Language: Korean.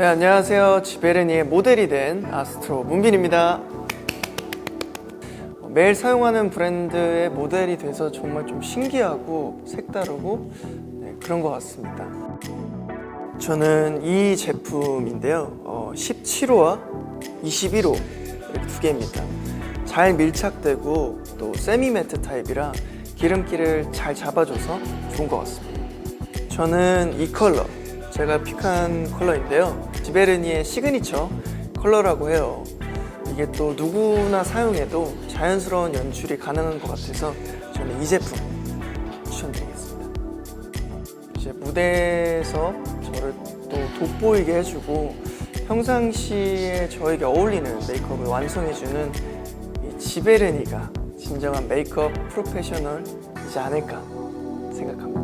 네, 안녕하세요. 지베르니의 모델이 된 아스트로 문빈입니다. 매일 사용하는 브랜드의 모델이 돼서 정말 좀 신기하고 색다르고 네, 그런 것 같습니다. 저는 이 제품인데요. 어, 17호와 21호 이렇게 두 개입니다. 잘 밀착되고 또 세미 매트 타입이라 기름기를 잘 잡아줘서 좋은 것 같습니다. 저는 이 컬러 제가 픽한 컬러인데요. 지베르니의 시그니처 컬러라고 해요. 이게 또 누구나 사용해도 자연스러운 연출이 가능한 것 같아서 저는 이 제품 추천드리겠습니다. 이제 무대에서 저를 또 돋보이게 해주고 평상시에 저에게 어울리는 메이크업을 완성해주는 이 지베르니가 진정한 메이크업 프로페셔널이지 않을까 생각합니다